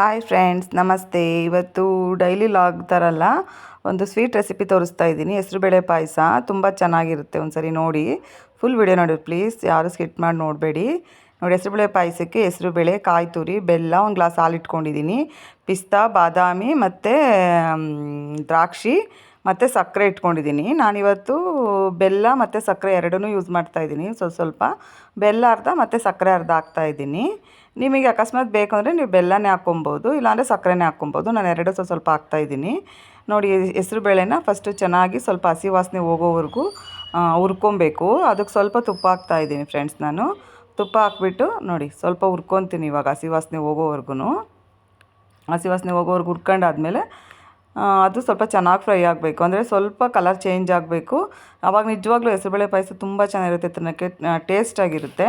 Hi friends ನಮಸ್ತೆ. ಇವತ್ತು daily log ಥರಲ್ಲ ಒಂದು ಸ್ವೀಟ್ ರೆಸಿಪಿ ತೋರಿಸ್ತಾ ಇದ್ದೀನಿ. ಹೆಸರುಬೇಳೆ ಪಾಯಸ ತುಂಬ ಚೆನ್ನಾಗಿರುತ್ತೆ ಒಂದ್ಸರಿ ನೋಡಿ. ಫುಲ್ ವಿಡಿಯೋ ನೋಡಿ ಪ್ಲೀಸ್ ಯಾರು ಸ್ಕಿಟ್ ಮಾಡಿ ನೋಡಬೇಡಿ. ನೋಡಿ ಹೆಸರುಬೇಳೆ ಪಾಯಸಕ್ಕೆ ಹೆಸರುಬೇಳೆ ಕಾಯಿ ತುರಿ ಬೆಲ್ಲ ಒಂದು ಗ್ಲಾಸ್ ಹಾಲು ಇಟ್ಕೊಂಡಿದ್ದೀನಿ. ಪಿಸ್ತಾ, ಬಾದಾಮಿ ಮತ್ತು ದ್ರಾಕ್ಷಿ ಮತ್ತು ಸಕ್ಕರೆ ಇಟ್ಕೊಂಡಿದ್ದೀನಿ. ನಾನಿವತ್ತು ಬೆಲ್ಲ ಮತ್ತು ಸಕ್ಕರೆ ಎರಡನ್ನೂ ಯೂಸ್ ಮಾಡ್ತಾ ಇದ್ದೀನಿ. ಸ್ವಲ್ಪ ಸ್ವಲ್ಪ ಬೆಲ್ಲ ಅರ್ಧ ಮತ್ತು ಸಕ್ಕರೆ ಅರ್ಧ ಹಾಕ್ತಾ ಇದ್ದೀನಿ. ನಿಮಗೆ ಅಕಸ್ಮಾತ್ ಬೇಕು ಅಂದರೆ ನೀವು ಬೆಲ್ಲನೇ ಹಾಕ್ಕೊಬೋದು, ಇಲ್ಲಾಂದರೆ ಸಕ್ಕರೆನೇ ಹಾಕ್ಕೊಬೋದು. ನಾನು ಎರಡು ಸ್ವಲ್ಪ ಸ್ವಲ್ಪ ಹಾಕ್ತಾ ಇದ್ದೀನಿ. ನೋಡಿ, ಹೆಸ್ರು ಬೇಳೆನ ಫಸ್ಟು ಚೆನ್ನಾಗಿ ಸ್ವಲ್ಪ ಹಸಿ ವಾಸನೆ ಹೋಗೋವರೆಗೂ ಹುರ್ಕೊಬೇಕು. ಅದಕ್ಕೆ ಸ್ವಲ್ಪ ತುಪ್ಪ ಹಾಕ್ತಾ ಇದ್ದೀನಿ ಫ್ರೆಂಡ್ಸ್ ನಾನು. ತುಪ್ಪ ಹಾಕ್ಬಿಟ್ಟು ನೋಡಿ, ಸ್ವಲ್ಪ ಹುರ್ಕೊತೀನಿ ಇವಾಗ ಹಸಿ ವಾಸನೆ ಹೋಗೋವರೆಗೂ. ಹಸಿ ವಾಸನೆ ಹೋಗೋವರೆಗೂ ಹುರ್ಕೊಂಡಾದ್ಮೇಲೆ ಅದು ಸ್ವಲ್ಪ ಚೆನ್ನಾಗಿ ಫ್ರೈ ಆಗಬೇಕು. ಅಂದರೆ ಸ್ವಲ್ಪ ಕಲರ್ ಚೇಂಜ್ ಆಗಬೇಕು. ಆವಾಗ ನಿಜವಾಗ್ಲೂ ಹೆಸರುಬೇಳೆ ಪಾಯಸ ತುಂಬ ಚೆನ್ನಾಗಿರುತ್ತೆ. ತಿನ್ನೋಕ್ಕೆ ಟೇಸ್ಟಾಗಿರುತ್ತೆ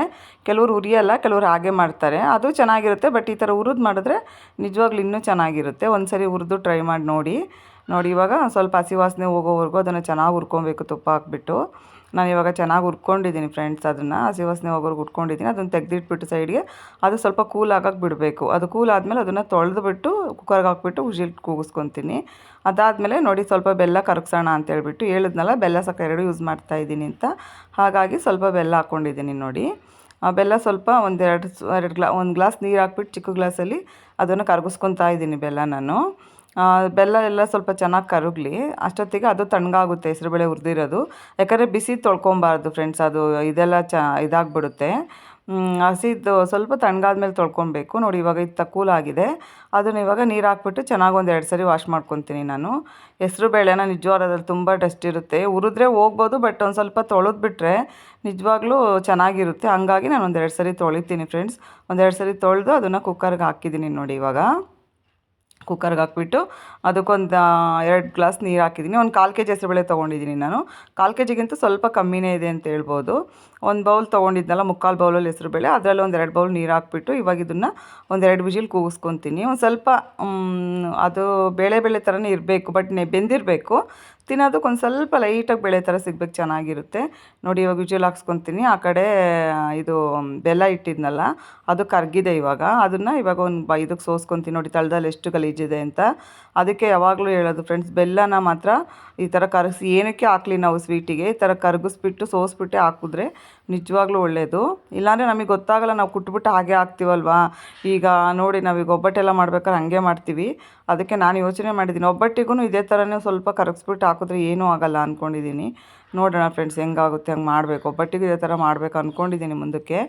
ಕೆಲವರು ಉರಿಯಲ್ಲ ಕೆಲವರು ಹಾಗೆ ಮಾಡ್ತಾರೆ. ಅದು ಚೆನ್ನಾಗಿರುತ್ತೆ ಬಟ್ ಈ ಥರ ಹುರಿದು ಮಾಡಿದ್ರೆ ನಿಜವಾಗ್ಲೂ ಇನ್ನೂ ಚೆನ್ನಾಗಿರುತ್ತೆ. ಒಂದು ಸರಿ ಹುರಿದು ಟ್ರೈ ಮಾಡಿ ನೋಡಿ. ನೋಡಿ, ಇವಾಗ ಸ್ವಲ್ಪ ಹಸಿ ವಾಸನೆ ಹೋಗೋವರೆಗೂ ಅದನ್ನು ಚೆನ್ನಾಗಿ ಹುರ್ಕೊಬೇಕು ತುಪ್ಪ ಹಾಕ್ಬಿಟ್ಟು. ನಾನು ಇವಾಗ ಚೆನ್ನಾಗಿ ಹುರ್ಕೊಂಡಿದ್ದೀನಿ ಫ್ರೆಂಡ್ಸ್ ಅದನ್ನು ಹಸಿ ವಾಸನೆ ಹೋಗೋರ್ಗೆ ಹುರ್ಕೊಂಡಿದ್ದೀನಿ, ಅದನ್ನು ತೆಗೆದಿಟ್ಬಿಟ್ಟು ಸೈಡ್ಗೆ ಅದು ಸ್ವಲ್ಪ ಕೂಲ್ ಆಗಕ್ಕೆ ಬಿಡಬೇಕು. ಅದು ಕೂಲ್ ಆದಮೇಲೆ ಅದನ್ನು ತೊಳೆದುಬಿಟ್ಟು ಕುಕ್ಕರ್ಗೆ ಹಾಕ್ಬಿಟ್ಟು ಉಜಿಲ್ ಕೂಗಿಸ್ಕೊತೀನಿ. ಅದಾದಮೇಲೆ ನೋಡಿ ಸ್ವಲ್ಪ ಬೆಲ್ಲ ಕರಗಿಸೋಣ ಅಂತೇಳ್ಬಿಟ್ಟು ಹೇಳಿದ್ನಲ್ಲ, ಬೆಲ್ಲ ಸಕ್ಕರೆ ಎರಡು ಯೂಸ್ ಮಾಡ್ತಾ ಇದ್ದೀನಿ ಅಂತ. ಹಾಗಾಗಿ ಸ್ವಲ್ಪ ಬೆಲ್ಲ ಹಾಕ್ಕೊಂಡಿದ್ದೀನಿ ನೋಡಿ. ಆ ಬೆಲ್ಲ ಸ್ವಲ್ಪ ಒಂದೆರಡು, ಎರಡು ಗ್ಲಾ, ಒಂದು ಗ್ಲಾಸ್ ನೀರು ಹಾಕ್ಬಿಟ್ಟು ಚಿಕ್ಕ ಗ್ಲಾಸಲ್ಲಿ ಅದನ್ನು ಕರಗಿಸ್ಕೊತಾ ಇದ್ದೀನಿ ಬೆಲ್ಲ ನಾನು ಬೆಲ್ಲ ಎಲ್ಲ ಸ್ವಲ್ಪ ಚೆನ್ನಾಗಿ ಕರಗಲಿ. ಅಷ್ಟೊತ್ತಿಗೆ ಅದು ತಣ್ಣಗಾಗುತ್ತೆ, ಹೆಸರುಬೇಳೆ ಹುರಿದಿರೋದು. ಯಾಕಂದರೆ ಬಿಸಿ ತೊಳ್ಕೊಬಾರ್ದು ಫ್ರೆಂಡ್ಸ್ ಅದು ಇದೆಲ್ಲ ಚ, ಇದಾಗ್ಬಿಡುತ್ತೆ. ಹಸಿದು ಸ್ವಲ್ಪ ತಣ್ಣಗಾದ್ಮೇಲೆ ತೊಳ್ಕೊಬೇಕು. ನೋಡಿ, ಇವಾಗ ಇದು ಆಗಿದೆ. ಅದನ್ನು ಇವಾಗ ನೀರು ಹಾಕ್ಬಿಟ್ಟು ಚೆನ್ನಾಗಿ ಒಂದು ಎರಡು ಸರಿ ವಾಶ್ ಮಾಡ್ಕೊತೀನಿ ನಾನು. ಹೆಸ್ರು ಬೇಳೆನ ನಿಜವಾಗ್ಲೂ ಅದ್ರಲ್ಲಿ ತುಂಬ ಟೆಸ್ಟ್ ಇರುತ್ತೆ. ಉರಿದ್ರೆ ಹೋಗ್ಬೋದು ಬಟ್ ಒಂದು ಸ್ವಲ್ಪ ತೊಳೆದ್ಬಿಟ್ರೆ ನಿಜವಾಗ್ಲೂ ಚೆನ್ನಾಗಿರುತ್ತೆ. ಹಂಗಾಗಿ ನಾನು ಒಂದೆರಡು ಸರಿ ತೊಳಿತೀನಿ ಫ್ರೆಂಡ್ಸ್ ಒಂದೆರಡು ಸರಿ ತೊಳೆದು ಅದನ್ನು ಕುಕ್ಕರ್ಗೆ ಹಾಕಿದ್ದೀನಿ ನೋಡಿ ಇವಾಗ. ಕುಕ್ಕರ್ಗೆ ಹಾಕ್ಬಿಟ್ಟು ಅದಕ್ಕೊಂದು ಎರಡು ಗ್ಲಾಸ್ ನೀರು ಹಾಕಿದ್ದೀನಿ ಒಂದು ಕಾಲು ಕೆ ಜಿ ಹೆಸರುಬೇಳೆ ತೊಗೊಂಡಿದ್ದೀನಿ ನಾನು. ಕಾಲು ಕೆ ಜಿಗಿಂತ ಸ್ವಲ್ಪ ಕಮ್ಮಿನೇ ಇದೆ ಅಂತ ಹೇಳ್ಬೋದು. ಒಂದು ಬೌಲ್ ತೊಗೊಂಡಿದ್ನಲ್ಲ, ಮುಕ್ಕಾಲು ಬೌಲಲ್ಲಿ ಹೆಸರುಬೇಳೆ ಅದರಲ್ಲಿ ಒಂದು ಎರಡು ಬೌಲ್ ನೀರು ಹಾಕ್ಬಿಟ್ಟು ಇವಾಗ ಇದನ್ನು ಒಂದೆರಡು ವಿಜಿಲ್ ಕೂಗಿಸ್ಕೊತೀನಿ. ಒಂದು ಸ್ವಲ್ಪ ಅದು ಬೇಳೆ ಬೇಳೆ ಥರನೇ ಇರಬೇಕು, ಬಟ್ ಬೆಂದಿರಬೇಕು. ತಿನ್ನೋದಕ್ಕೆ ಒಂದು ಸ್ವಲ್ಪ ಲೈಟಾಗಿ ಬೇಳೆ ಥರ ಸಿಗ್ಬೇಕು, ಚೆನ್ನಾಗಿರುತ್ತೆ. ನೋಡಿ, ಇವಾಗ ವಿಜಿಲ್ ಹಾಕ್ಸ್ಕೊತೀನಿ. ಆ ಕಡೆ, ಇದು, ಬೆಲ್ಲ ಇಟ್ಟಿದ್ನಲ್ಲ, ಅದು ಕರ್ಗಿದೆ ಇವಾಗ. ಅದನ್ನು ಇವಾಗ ಒಂದು ಇದಕ್ಕೆ ಸೋಸ್ಕೊತೀನಿ. ನೋಡಿ, ತಳದಲ್ಲಿ ಎಷ್ಟು ಗಲೀಜಿದೆ ಅಂತ. ಅದಕ್ಕೆ ಯಾವಾಗಲೂ ಹೇಳೋದು ಫ್ರೆಂಡ್ಸ್ ಬೆಲ್ಲನ ಮಾತ್ರ ಈ ಥರ ಕರಗಿಸಿ, ಏನಕ್ಕೆ ಹಾಕ್ಲಿ ನಾವು ಸ್ವೀಟಿಗೆ ಈ ಥರ ಕರಗಿಸ್ಬಿಟ್ಟು, ಸೋಸ್ಬಿಟ್ಟೆ ಹಾಕಿದ್ರೆ ನಿಜವಾಗ್ಲೂ ಒಳ್ಳೆಯದು ಇಲ್ಲಾಂದರೆ ನಮಗೆ ಗೊತ್ತಾಗಲ್ಲ ನಾವು ಕುಟ್ಬಿಟ್ಟು ಹಾಗೆ ಹಾಕ್ತೀವಲ್ವಾ ಈಗ ನೋಡಿ ನಾವೀಗ ಒಬ್ಬಟ್ಟೆಲ್ಲ ಮಾಡ್ಬೇಕಾದ್ರೆ ಹಾಗೆ ಮಾಡ್ತೀವಿ. ಅದಕ್ಕೆ ನಾನು ಯೋಚನೆ ಮಾಡಿದ್ದೀನಿ ಒಬ್ಬಟ್ಟಿಗೂ ಇದೇ ಥರನೇ ಸ್ವಲ್ಪ ಕರಗಿಸ್ಬಿಟ್ಟು ಹಾಕಿದ್ರೆ ಏನೂ ಆಗಲ್ಲ ಅಂದ್ಕೊಂಡಿದ್ದೀನಿ ನೋಡೋಣ ಫ್ರೆಂಡ್ಸ್ ಹೆಂಗಾಗುತ್ತೆ, ಹಂಗೆ ಮಾಡಬೇಕು. ಒಬ್ಬಟ್ಟಿಗೂ ಇದೇ ಥರ ಮಾಡಬೇಕು ಅಂದ್ಕೊಂಡಿದ್ದೀನಿ ಮುಂದಕ್ಕೆ.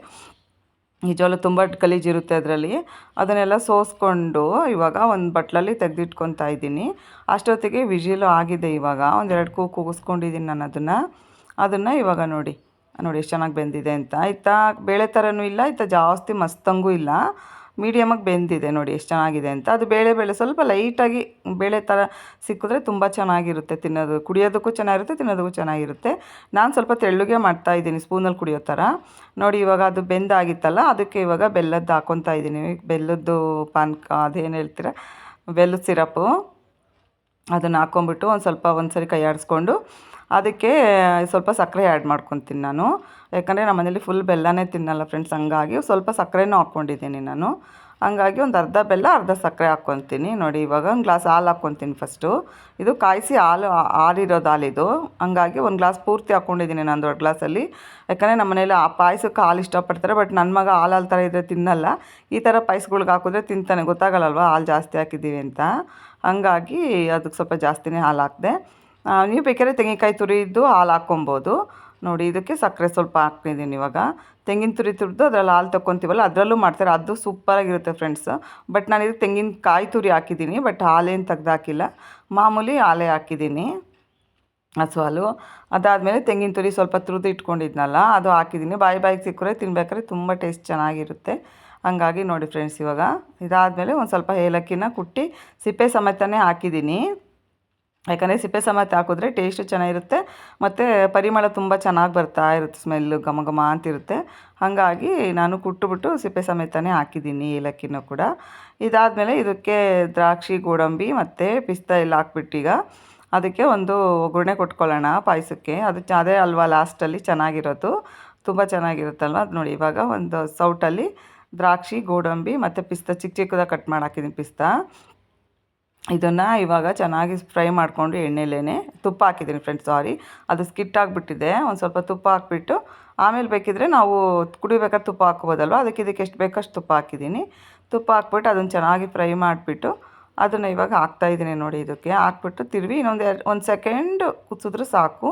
ನಿಜವಾಗ್ಲೂ ತುಂಬ ಗಲೀಜಿರುತ್ತೆ ಅದರಲ್ಲಿ. ಅದನ್ನೆಲ್ಲ ಸೋಸ್ಕೊಂಡು ಇವಾಗ ಒಂದು ಬಟ್ಲಲ್ಲಿ ತೆಗೆದಿಟ್ಕೊತಾ ಇದ್ದೀನಿ. ಅಷ್ಟೊತ್ತಿಗೆ ವಿಜಿಲು ಆಗಿದೆ ಇವಾಗ. ಒಂದೆರಡು ಕೂ ಕೂಗಿಸ್ಕೊಂಡಿದ್ದೀನಿ ನಾನು ಅದನ್ನು. ಅದನ್ನು ಇವಾಗ ನೋಡಿ. ನೋಡಿ ಎಷ್ಟು ಚೆನ್ನಾಗಿ ಬೆಂದಿದೆ ಅಂತ. ಇತ್ತ ಬೇಳೆ ಥರನೂ ಇಲ್ಲ ಇತ್ತ ಜಾಸ್ತಿ ಮಸ್ತಂಗೂ ಇಲ್ಲ. ಮೀಡಿಯಮಾಗಿ ಬೆಂದಿದೆ ನೋಡಿ ಎಷ್ಟು ಚೆನ್ನಾಗಿದೆ ಅಂತ. ಅದು ಬೇಳೆ ಬೇಳೆ ಸ್ವಲ್ಪ ಲೈಟಾಗಿ ಬೇಳೆ ಥರ ಸಿಕ್ಕಿದ್ರೆ ತುಂಬ ಚೆನ್ನಾಗಿರುತ್ತೆ ತಿನ್ನೋದು. ಕುಡಿಯೋದಕ್ಕೂ ಚೆನ್ನಾಗಿರುತ್ತೆ, ತಿನ್ನೋದಕ್ಕೂ ಚೆನ್ನಾಗಿರುತ್ತೆ. ನಾನು ಸ್ವಲ್ಪ ತೆಳ್ಳಗೆ ಮಾಡ್ತಾ ಇದ್ದೀನಿ ಸ್ಪೂನಲ್ಲಿ ಕುಡಿಯೋ ಥರ. ನೋಡಿ ಇವಾಗ ಅದು ಬೆಂದಾಗಿತ್ತಲ್ಲ, ಅದಕ್ಕೆ ಇವಾಗ ಬೆಲ್ಲದ್ದು ಹಾಕ್ಕೊತಾ ಇದ್ದೀನಿ. ಬೆಲ್ಲದ್ದು ಪಾನ್ಕ ಅದೇನು ಹೇಳ್ತೀರ? ಬೆಲ್ಲದ ಸಿರಪು. ಅದನ್ನು ಹಾಕ್ಕೊಂಬಿಟ್ಟು ಒಂದು ಸ್ವಲ್ಪ ಒಂದು ಸರಿ ಕೈ ಆಡಿಸ್ಕೊಂಡು ಅದಕ್ಕೆ ಸ್ವಲ್ಪ ಸಕ್ಕರೆ ಆ್ಯಡ್ ಮಾಡ್ಕೊತೀನಿ ನಾನು. ಯಾಕಂದರೆ ನಮ್ಮ ಮನೇಲಿ ಫುಲ್ ಬೆಲ್ಲನೇ ತಿನ್ನಲ್ಲ ಫ್ರೆಂಡ್ಸ್ ಹಂಗಾಗಿ ಸ್ವಲ್ಪ ಸಕ್ಕರೆನೂ ಹಾಕ್ಕೊಂಡಿದ್ದೀನಿ ನಾನು. ಹಂಗಾಗಿ ಒಂದು ಅರ್ಧ ಬೆಲ್ಲ, ಅರ್ಧ ಸಕ್ಕರೆ ಹಾಕ್ಕೊತೀನಿ. ನೋಡಿ, ಇವಾಗ ಒಂದು ಗ್ಲಾಸ್ ಹಾಲು ಹಾಕ್ಕೊತೀನಿ ಫಸ್ಟು ಇದು ಕಾಯಿಸಿ ಹಾಲು ಹಾಲಿರೋದು ಹಾಲಿದು ಹಂಗಾಗಿ ಒಂದು ಗ್ಲಾಸ್ ಪೂರ್ತಿ ಹಾಕ್ಕೊಂಡಿದ್ದೀನಿ ನಾನು ದೊಡ್ಡ ಗ್ಲಾಸಲ್ಲಿ ಯಾಕಂದರೆ ನಮ್ಮ ಮನೇಲಿ ಆ ಪಾಯಸಕ್ಕೆ ಹಾಲು ಇಷ್ಟಪಡ್ತಾರೆ ಬಟ್ ನನ್ನ ಮಗ ಹಾಲು ಹಾಲು ಥರ ಇದ್ದರೆ ತಿನ್ನಲ್ಲ. ಈ ಥರ ಪಾಯಸಗಳ್ಗೆ ಹಾಕಿದ್ರೆ ತಿಂತಾನೆ. ಗೊತ್ತಾಗಲ್ಲಲ್ವ ಹಾಲು ಜಾಸ್ತಿ ಹಾಕಿದ್ದೀವಿ ಅಂತ. ಹಂಗಾಗಿ ಅದಕ್ಕೆ ಸ್ವಲ್ಪ ಜಾಸ್ತಿನೇ ಹಾಲು ಹಾಕಿದೆ. ನೀವು ಬೇಕಾದ್ರೆ ತೆಂಗಿನಕಾಯಿ ತುರಿದು ಹಾಲು ಹಾಕ್ಕೊಬೋದು. ನೋಡಿ, ಇದಕ್ಕೆ ಸಕ್ಕರೆ ಸ್ವಲ್ಪ ಹಾಕ್ತಿದ್ದೀನಿ ಇವಾಗ. ತೆಂಗಿನ ತುರಿ ತುರಿದು ಅದ್ರಲ್ಲಿ ಹಾಲು ತೊಗೊತೀವಲ್ಲ ಅದರಲ್ಲೂ ಮಾಡ್ತಾರೆ. ಅದು ಸೂಪರಾಗಿರುತ್ತೆ ಫ್ರೆಂಡ್ಸ್. ಬಟ್ ನಾನು ಇದು ತೆಂಗಿನಕಾಯಿ ತುರಿ ಹಾಕಿದ್ದೀನಿ, ಬಟ್ ಹಾಲೇನು ತೆಗ್ದು ಹಾಕಿಲ್ಲ ಮಾಮೂಲಿ ಹಾಲೇ ಹಾಕಿದ್ದೀನಿ. ಹಸು ಹಾಲು. ಅದಾದಮೇಲೆ ತೆಂಗಿನ ತುರಿ ಸ್ವಲ್ಪ ತುರಿದು ಇಟ್ಕೊಂಡಿದ್ನಲ್ಲ, ಅದು ಹಾಕಿದ್ದೀನಿ. ಬಾಯಿ ಬಾಯಿಗೆ ಸಿಕ್ಕರೆ ತಿನ್ಬೇಕಾದ್ರೆ ತುಂಬ ಟೇಸ್ಟ್ ಚೆನ್ನಾಗಿರುತ್ತೆ. ಹಂಗಾಗಿ ನೋಡಿ ಫ್ರೆಂಡ್ಸ್ ಇವಾಗ. ಇದಾದಮೇಲೆ ಒಂದು ಸ್ವಲ್ಪ ಏಲಕ್ಕಿನ ಕುಟ್ಟಿ ಸಿಪ್ಪೆ ಸಮೇತನೇ ಹಾಕಿದ್ದೀನಿ. ಯಾಕಂದರೆ ಸಿಪ್ಪೆ ಸಮೇತ ಹಾಕಿದ್ರೆ ಟೇಸ್ಟು ಚೆನ್ನಾಗಿರುತ್ತೆ, ಮತ್ತು ಪರಿಮಳ ತುಂಬ ಚೆನ್ನಾಗಿ ಬರ್ತಾ ಇರುತ್ತೆ ಸ್ಮೆಲ್ಲು ಘಮ ಘಮ ಅಂತಿರುತ್ತೆ. ಹಾಗಾಗಿ ನಾನು ಕುಟ್ಟುಬಿಟ್ಟು ಸಿಪ್ಪೆ ಸಮೇತನೇ ಹಾಕಿದ್ದೀನಿ ಏಲಕ್ಕಿನೂ ಕೂಡ. ಇದಾದಮೇಲೆ ಇದಕ್ಕೆ ದ್ರಾಕ್ಷಿ, ಗೋಡಂಬಿ ಮತ್ತು ಪಿಸ್ತಾ ಎಲ್ಲ ಹಾಕ್ಬಿಟ್ಟೀಗ ಅದಕ್ಕೆ ಒಂದು ಒಗ್ಗರಣೆ ಕೊಟ್ಕೊಳ್ಳೋಣ ಪಾಯಸಕ್ಕೆ. ಅದು ಅದೇ ಅಲ್ವಾ ಲಾಸ್ಟಲ್ಲಿ ಚೆನ್ನಾಗಿರೋದು. ತುಂಬ ಚೆನ್ನಾಗಿರುತ್ತಲ್ವ? ಅದು ನೋಡಿ, ಇವಾಗ ಒಂದು ಸೌಟಲ್ಲಿ ದ್ರಾಕ್ಷಿ, ಗೋಡಂಬಿ ಮತ್ತು ಪಿಸ್ತಾ ಚಿಕ್ಕ ಚಿಕ್ಕದಾಗಿ ಕಟ್ ಮಾಡಿ ಹಾಕಿದ್ದೀನಿ ಪಿಸ್ತಾ. ಇದನ್ನು ಇವಾಗ ಚೆನ್ನಾಗಿ ಫ್ರೈ ಮಾಡಿಕೊಂಡು ಎಣ್ಣೆಲೇ ತುಪ್ಪ ಹಾಕಿದ್ದೀನಿ ಫ್ರೆಂಡ್ಸ್ ಸಾರಿ ಅದು ಸ್ಕಿಟ್ ಆಗಿಬಿಟ್ಟಿದೆ. ಒಂದು ಸ್ವಲ್ಪ ತುಪ್ಪ ಹಾಕ್ಬಿಟ್ಟು ಆಮೇಲೆ ಬೇಕಿದ್ರೆ ನಾವು ಕುಡಿಬೇಕಾದ್ರೆ ತುಪ್ಪ ಹಾಕ್ಬೋದಲ್ವ? ಅದಕ್ಕೆ ಇದಕ್ಕೆ ಎಷ್ಟು ಬೇಕಷ್ಟು ತುಪ್ಪ ಹಾಕಿದ್ದೀನಿ. ತುಪ್ಪ ಹಾಕ್ಬಿಟ್ಟು ಅದನ್ನು ಚೆನ್ನಾಗಿ ಫ್ರೈ ಮಾಡಿಬಿಟ್ಟು ಅದನ್ನು ಇವಾಗ ಹಾಕ್ತಾಯಿದ್ದೀನಿ ನೋಡಿ ಇದಕ್ಕೆ. ಹಾಕ್ಬಿಟ್ಟು ತಿರುವಿ ಇನ್ನೊಂದು ಎರಡು, ಒಂದು ಸೆಕೆಂಡ್ ಕುದಿಸಿದ್ರೆ ಸಾಕು.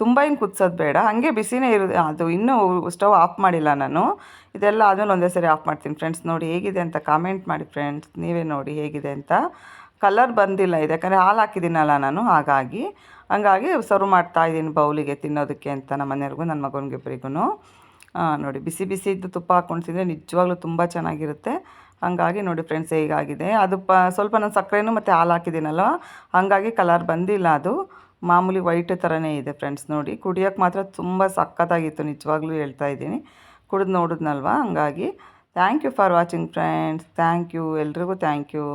ತುಂಬ ಏನು ಕುದಿಸೋದು ಬೇಡ. ಹಾಗೆ ಬಿಸಿನೇ ಇರು, ಅದು ಇನ್ನೂ ಸ್ಟವ್ ಆಫ್ ಮಾಡಿಲ್ಲ ನಾನು. ಇದೆಲ್ಲ ಆದಮೇಲೆ ಒಂದೇ ಸರಿ ಆಫ್ ಮಾಡ್ತೀನಿ ಫ್ರೆಂಡ್ಸ್ ನೋಡಿ ಹೇಗಿದೆ ಅಂತ ಕಾಮೆಂಟ್ ಮಾಡಿ ಫ್ರೆಂಡ್ಸ್ ನೀವೇ ನೋಡಿ ಹೇಗಿದೆ ಅಂತ. ಕಲರ್ ಬಂದಿಲ್ಲ ಇದು, ಯಾಕಂದರೆ ಹಾಲು ಹಾಕಿದ್ದೀನಲ್ಲ ನಾನು, ಹಾಗಾಗಿ. ಹಂಗಾಗಿ ಸರ್ವ್ ಮಾಡ್ತಾ ಇದ್ದೀನಿ ಬೌಲಿಗೆ ತಿನ್ನೋದಕ್ಕೆ ಅಂತ ನಮ್ಮ ಮನೆಯವ್ರಿಗೂ, ನನ್ನ ಮಗನಿಗಿಬ್ಬರಿಗೂ ನೋಡಿ, ಬಿಸಿ ಬಿಸಿ ಇದ್ದು ತುಪ್ಪ ಹಾಕ್ಕೊಂಡು ತಿಂದರೆ ನಿಜವಾಗ್ಲೂ ತುಂಬ ಚೆನ್ನಾಗಿರುತ್ತೆ. ಹಾಗಾಗಿ ನೋಡಿ ಫ್ರೆಂಡ್ಸ್ ಹೇಗಾಗಿದೆ? ಅದು ಪ, ಸ್ವಲ್ಪ ನಾನು ಸಕ್ಕರೆನೂ ಮತ್ತು ಹಾಲು ಹಾಕಿದ್ದೀನಲ್ಲ, ಹಾಗಾಗಿ ಕಲರ್ ಬಂದಿಲ್ಲ ಅದು. ಮಾಮೂಲಿ ವೈಟ್ ಥರನೇ ಇದೆ ಫ್ರೆಂಡ್ಸ್ ನೋಡಿ. ಕುಡಿಯೋಕ್ಕೆ ಮಾತ್ರ ತುಂಬ ಸಕ್ಕತ್ತಾಗಿತ್ತು ನಿಜವಾಗ್ಲೂ ಹೇಳ್ತಾ ಇದ್ದೀನಿ. ಕುಡಿದು ನೋಡಿದ್ನಲ್ವ? ಹಂಗಾಗಿ. Thank you for watching friends thank you ಎಲ್ರಿಗೂ ಥ್ಯಾಂಕ್ ಯು